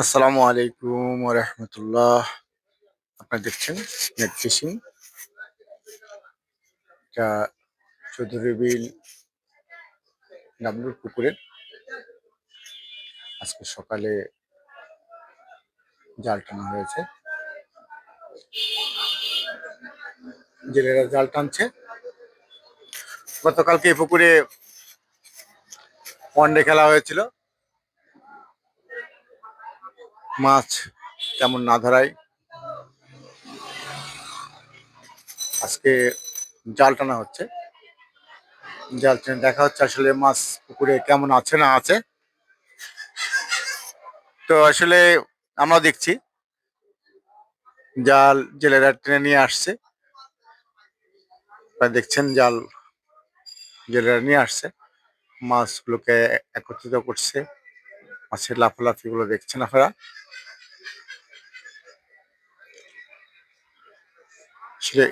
আসসালামু আলাইকুম রহমতুল্লাহ আপনারা দেখছেন নেট ফিশিং। এটা চৌধুরী বিল ডাবলুর পুকুরের। আজকে সকালে জাল টানা হয়েছে। জেলেরা জাল টানছে। গতকালকে এই পুকুরে ওয়ানডে খেলা হয়েছিল। মাছ তেমন না ধরায় আজকে জাল টানা হচ্ছে। জাল টেনে দেখা হচ্ছে আসলে মাছ পুকুরে কেমন আছে না আছে। তো আসলে আমরা দেখছি। জাল জেলেরা টেনে নিয়ে আসছে। দেখছেন জাল জেলেরা নিয়ে আসছে। মাছগুলোকে একত্রিত করছে। মাছের লাফালাফি গুলো দেখছেন আপনারা?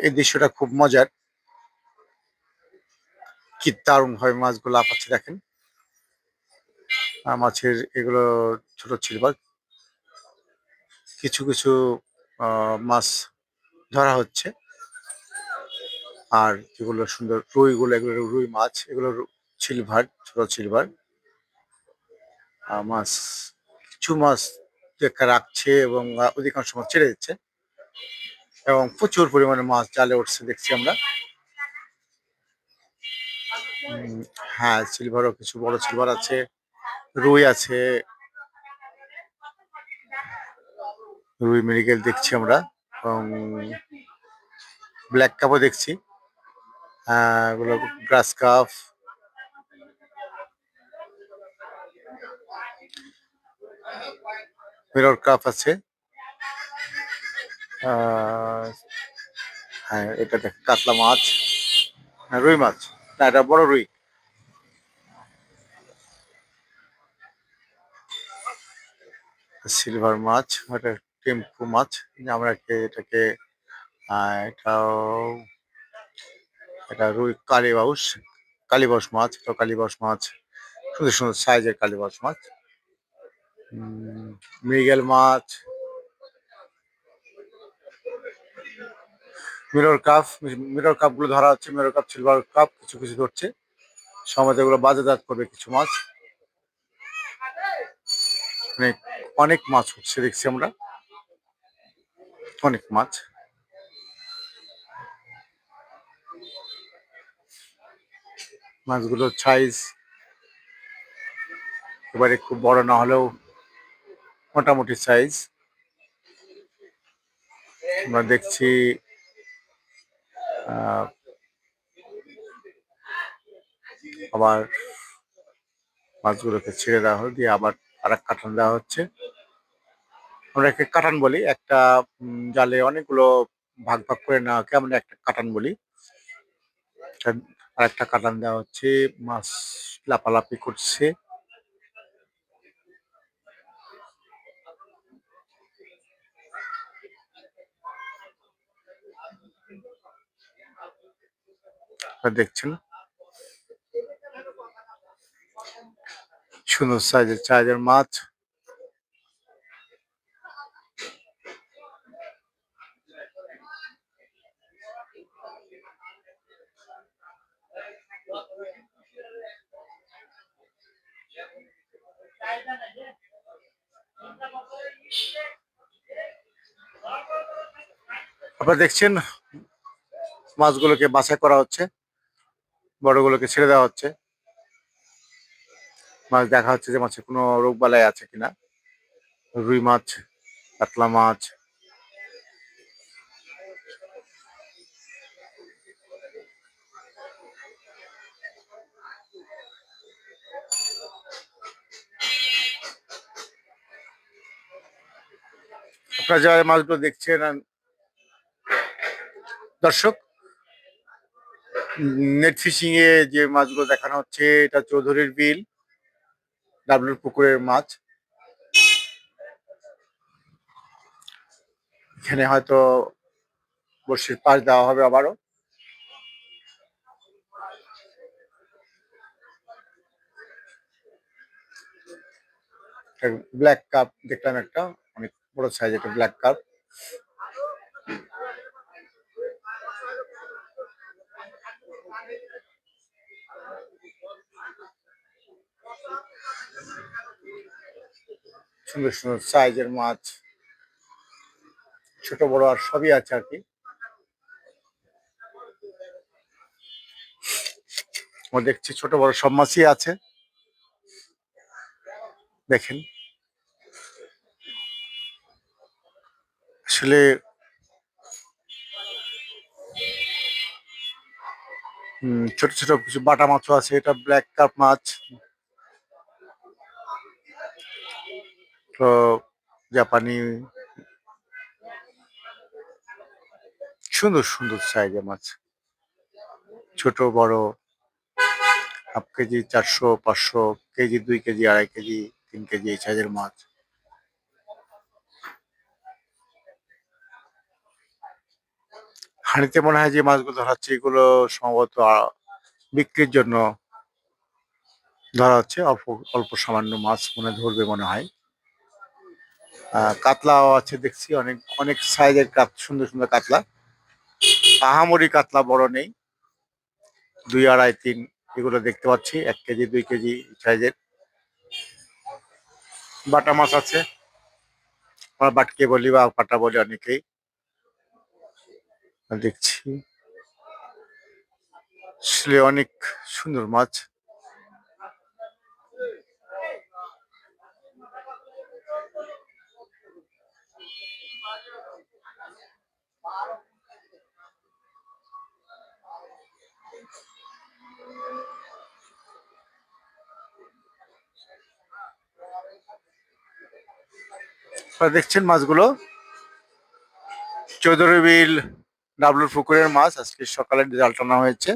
এই দৃশ্যটা খুব মজার। কি দারুণ ভাবে মাছগুলো লাফাচ্ছে দেখেন। মাছের এগুলো ছোট সিলভার কিছু কিছু মাছ ধরা হচ্ছে। আর যেগুলো সুন্দর রুই গুলো এগুলো রুই মাছ, এগুলো সিলভার ছোট সিলভার মাছ, কিছু মাছ দেখা রাখছে এবং অধিকাংশ মাছ ছেড়ে দিচ্ছে। এবং প্রচুর পরিমাণে মাছ জালে উঠছে, দেখছি আমরা। হ্যাঁ সিলভারও কিছু বড় সিলভার আছে, রুই আছে। রুই মেডিকেল দেখছি আমরা, এবং ব্ল্যাক কাপও দেখছি। এগুলো গ্রাস কাপ মিরর কাপ আছে। হ্যাঁ এটা দেখ কাতলা মাছ। হ্যাঁ রুই মাছ। না এটা বড় রুই। সিলভার মাছ এটা টেম্পু মাছ। আমরা এটাকে এটাও এটা রুই কালীবাউস কালীবাউস মাছ এটা কালীবাউস মাছ। সুন্দর সুন্দর সাইজের কালীবাউস মাছ। মৃগেল মাছ, মিরর কাপ মিরর কাপগুলো ধরা হচ্ছে, মিরর কাপ, সিলভার কাপ, কিছু কিছু ধরছে। সমাজ এগুলো বাজারজাত করবে কিছু মাছ। অনেক অনেক মাছ উঠছে দেখছি আমরা। অনেক মাছ। মাছগুলোর সাইজ এবারে খুব বড় না হলেও মোটামুটি সাইজ আমরা দেখছি আবার মাছগুলোকে ছেড়ে দেওয়া হলো, দিয়ে আবার আর এক কাটান দেওয়া হচ্ছে। আমরা একে কাটান বলি, একটা জালে অনেকগুলো ভাগ ভাগ করে নেওয়াকে আমরা একটা কাটান বলি। আর একটা কাটান দেওয়া হচ্ছে, মাছ লাপালাপি করছে। আপনারা দেখছেন। সুন্দর সাইজের সাইজের মাছ। আপনারা দেখছেন মাছগুলোকে বাছাই করা হচ্ছে। বড়গুলোকে ছেড়ে দেওয়া হচ্ছে। মাছ দেখা হচ্ছে যে মাছের কোনো রোগ বালাই আছে কিনা। রুই মাছ, কাতলা মাছ। আপনারা যারা মাছগুলো দেখছেন, দর্শক নেট ফিশিং এ যে মাছগুলো দেখানো হচ্ছে, এটা চৌধুরীর বিল ডাবলুর পুকুরের মাছ। এখানে হয়তো বর্ষির পাশ দেওয়া হবে আবারও। ব্ল্যাক কাপ দেখলাম একটা, অনেক বড় সাইজ একটা ব্ল্যাক কাপ সুন্দর সুন্দর সাইজের মাছ, ছোট বড় আর সবই আছে আর কি। দেখছি ছোট বড় সব মাছই আছে। দেখেন। আসলে ছোট ছোট কিছু বাটা মাছও আছে, এটা ব্ল্যাক কাপ মাছ। তো জাপানি সুন্দর সুন্দর সাইজের মাছ। ছোট, বড়, হাফ কেজি, চারশো, পাঁচশো, কেজি, দুই কেজি, আড়াই কেজি, তিন কেজি এই সাইজের মাছ। হাঁড়িতে মনে হয় যে মাছগুলো ধরা হচ্ছে, এগুলো সম্ভবত বিক্রির জন্য ধরা হচ্ছে, অল্প অল্প সামান্য মাছ মনে ধরবে মনে হয়। কাতলাও আছে দেখছি, অনেক অনেক সাইজের কাত, সুন্দর সুন্দর কাতলা। আহামরি কাতলা বড় নেই, দুই আড়াই, তিন, এগুলো দেখতে পাচ্ছি, এক কেজি, দুই কেজি সাইজের। বাটা মাছ আছে বাটকে বলি বা পাটা বলি অনেকেই। দেখছি অনেক সুন্দর মাছ। আপনারা দেখছেন মাছগুলো। চৌধুরী বিল ডাবলুর পুকুরের মাছ আজকে সকালে জাল টানা হয়েছে।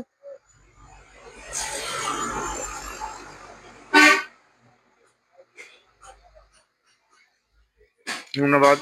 ধন্যবাদ।